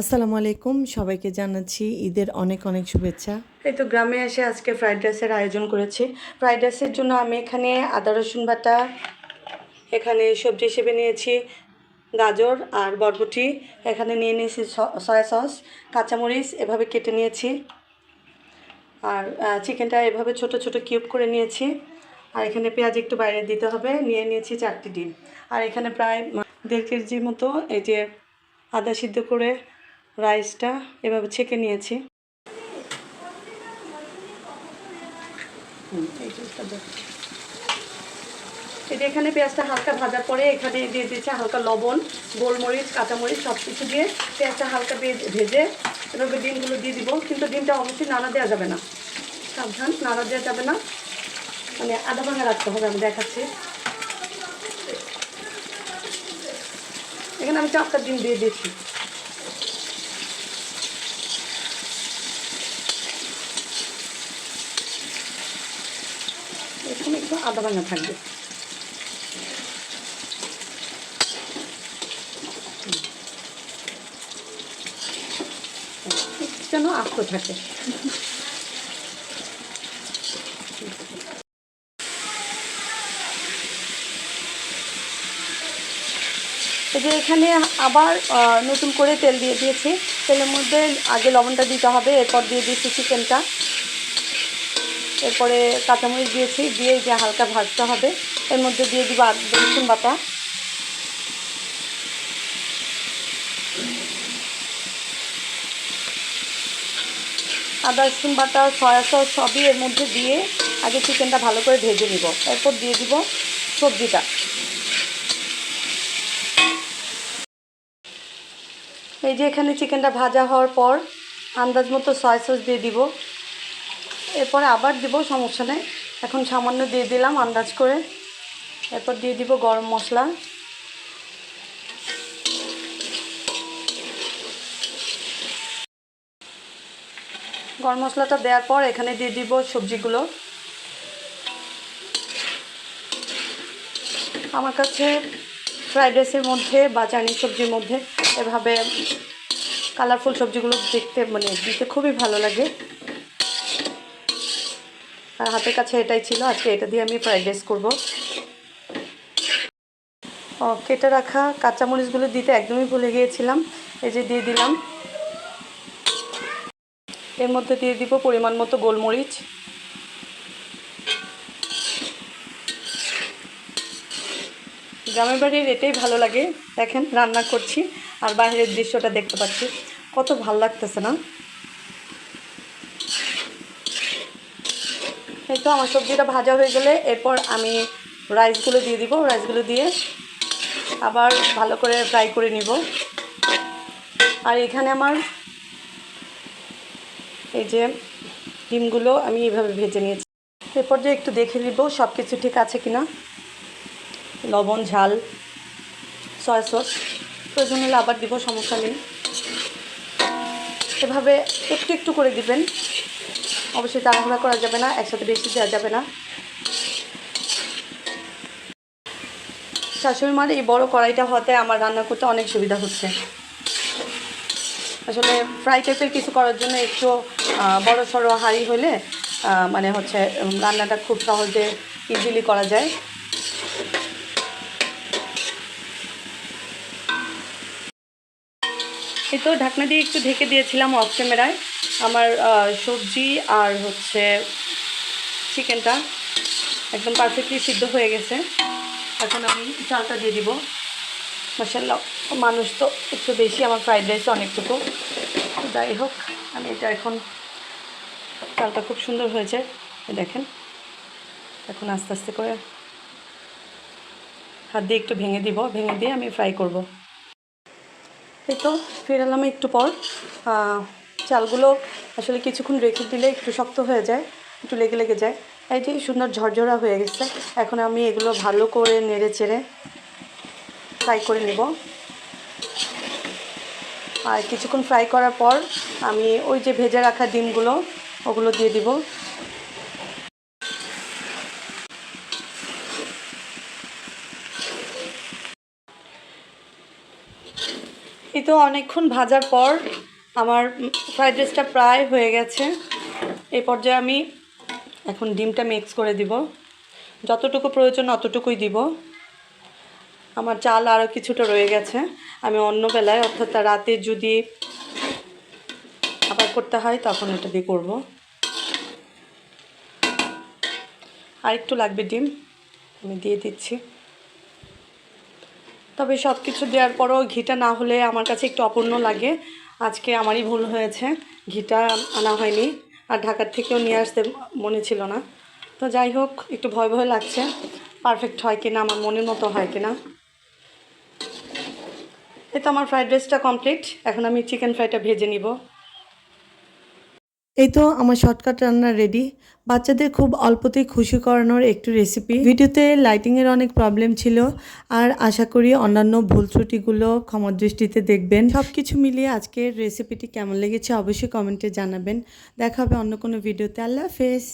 আসসালামু আলাইকুম, সবাইকে জানাচ্ছি ঈদের অনেক অনেক শুভেচ্ছা। এই তো গ্রামে এসে আজকে ফ্রাইড রাইসের আয়োজন করেছি। ফ্রাইড রাইসের জন্য আমি এখানে আদা, রসুন বাটা, এখানে সবজি হিসেবে নিয়েছি, গাজর আর বরবটি। এখানে নিয়ে নিয়েছি সয়া সস, কাঁচামরিচ এভাবে কেটে নিয়েছি। আর চিকেনটা এভাবে ছোট ছোট কিউব করে নিয়েছি। আর এখানে পেঁয়াজ একটু বাইরে দিতে হবে, নিয়ে নিয়েছি চারটি ডিম। আর এখানে প্রায় দেড় কেজির মতো এই যে আদা সিদ্ধ করে রাইসটা এভাবে ছেঁকে নিয়েছি। যে এখানে পেঁয়াজটা হালকা ভাজার পরে এখানে দিয়ে দিয়েছে হালকা লবণ, গোলমরিচ, কাঁচামরিচ সব কিছু দিয়ে পেঁয়াজটা হালকা ভেজে ভেজে এভাবে ডিমগুলো দিয়ে দিব। কিন্তু ডিমটা অবশ্যই নাড়া দেওয়া যাবে না। সাবধান, নাড়া দেওয়া যাবে না। মানে আধা ভাঙা রাখতে হবে, আমি দেখাচ্ছি। এখানে আমি চারটা ডিম দিয়ে দিয়েছি এখানে একটু আদা ভাঙা থাকবে। যেন আস্ত থাকে। যে এখানে আবার নতুন করে তেল দিয়ে দিয়েছি। তেলের মধ্যে আগে লবণটা দিতে হবে, এরপর দিয়ে দিয়েছি চিকেনটা। এরপরে কাঁচামরিচ দিয়েছি, দিয়ে যে হালকা ভাজতে হবে। এর মধ্যে দিয়ে দিব রসুন বাটা। আদা, রসুন বাটা, সয়া সস সবই এর মধ্যে দিয়ে আগে চিকেনটা ভালো করে ভেজে নিব। এরপর দিয়ে দিব সবজিটা। এই যে এখানে চিকেনটা ভাজা হওয়ার পর আন্দাজ মতো সয়া সস দিয়ে দিব। এরপরে আবার দিব, সমস্যা নেই। এখন সামান্য দিয়ে দিলাম আন্দাজ করে। এরপর দিয়ে দিব গরম মশলা। গরম মশলাটা দেওয়ার পর এখানে দিয়ে দিব সবজিগুলো। আমার কাছে ফ্রাইড রাইসের মধ্যে বা চাইনিজ সবজির মধ্যে এভাবে কালারফুল সবজিগুলো দেখতে মানে দিতে খুবই ভালো লাগে। আর হাতের কাছে এটাই ছিল। আজকে এটা দিয়ে আমি ফ্রাইড রাইস করব। কেটে রাখা কাঁচামরিচগুলো দিতে একদমই ভুলে গিয়েছিলাম। এই যে দিয়ে দিলাম। এর মধ্যে দিয়ে দিব পরিমাণ মতো গোলমরিচ। গ্রামের বাড়ির এটাই ভালো লাগে। দেখেন রান্না করছি আর বাইরের দৃশ্যটা দেখতে পাচ্ছি। কত ভালো লাগতেছে না? এই তো আমার সবজিটা ভাজা হয়ে গেলে এরপর আমি রাইসগুলো দিয়ে দিব। রাইসগুলো দিয়ে আবার ভালো করে ফ্রাই করে নিব। আর এখানে আমার এই যে ডিমগুলো আমি এভাবে ভেজে নিয়েছি। এরপর যে একটু দেখে নিব সব কিছু ঠিক আছে কিনা। লবণ, ঝাল সয়া সস প্রয়োজন হলে আবার দিব, সমস্যা নেই। এভাবে একটু একটু করে দিবেন। অবশ্যই তাড়াহুড়া করা যাবে না, একসাথে বেশি দেওয়া যাবে না। শাশুড়ি মার এই বড় কড়াইটা হতে আমার রান্না করতে অনেক সুবিধা হচ্ছে। আসলে ফ্রাই টাইপের কিছু করার জন্য একটু বড় সড়ো হাঁড়ি হলে মানে হচ্ছে রান্নাটা খুব সহজে ইজিলি করা যায়। এই তো ঢাকনা দিয়ে একটু ঢেকে দিয়েছিলাম অফ ক্যামেরায় আমার সবজি আর হচ্ছে চিকেনটা একদম পারফেক্টলি সিদ্ধ হয়ে গেছে। এখন আমি চালটা দিয়ে দিব। মশাল্লা মানুষ তো একটু বেশি আমার ফ্রাইড রাইস অনেকটুকু। যাই হোক, আমি এটা এখন চালটা খুব সুন্দর হয়েছে। দেখেন, এখন আস্তে আস্তে করে হাত দিয়ে একটু ভেঙে দিব। ভেঙে দিয়ে আমি ফ্রাই করব। এই তো ফিরালাম একটু পর। চালগুলো আসলে কিছুক্ষণ রেখে দিলে একটু শক্ত হয়ে যায়, একটু লেগে লেগে যায়। এই যে সুন্দর ঝরঝরা হয়ে গেছে। এখন আমি এগুলো ভালো করে নেড়ে চেড়ে ফ্রাই করে নেব। আর কিছুক্ষণ ফ্রাই করার পর আমি ওই যে ভেজে রাখা ডিমগুলো, ওগুলো দিয়ে দিব। এই তো অনেকক্ষণ ভাজার পর আমার ফ্রাইড রাইসটা প্রায় হয়ে গেছে। এই পর্যায়ে আমি এখন ডিমটা মিক্স করে দিব। যতটুকু প্রয়োজন অতটুকুই দিব। আমার চাল আরও কিছুটা রয়ে গেছে। আমি অন্য বেলায়, অর্থাৎ রাতে যদি আবার করতে হয়, তখন এটা দিয়ে করব। আর একটু লাগবে ডিম। আমি দিয়ে দিচ্ছি। তবে সব কিছু দেওয়ার পরও ঘিটা না হলে আমার কাছে একটু অপূর্ণ লাগে। আজকে আমারই ভুল হয়েছে, ঘিটা আনা হয়নি। আর ঢাকার থেকেও নিয়ে আসতে মনে ছিল না। তো যাই হোক, একটু ভয় ভয় লাগছে পারফেক্ট হয় কিনা, আমার মনের মতো হয় কিনা। এই তো আমার ফ্রাইড রাইসটা কমপ্লিট এখন আমি চিকেন ফ্রাইটা ভেজে নিব। এই তো আমার শর্টকাট রান্না রেডি বাচ্চাদের খুব অল্পতেই খুশি করানোর একটু রেসিপি ভিডিওতে লাইটিংয়ের অনেক প্রবলেম ছিল, আর আশা করি অন্যান্য ভুল ত্রুটিগুলো ক্ষমা দৃষ্টিতে দেখবেন। সব কিছু মিলিয়ে আজকের রেসিপিটি কেমন লেগেছে অবশ্যই কমেন্টে জানাবেন। দেখা হবে অন্য কোনো ভিডিওতে আল্লাহ হাফেজ।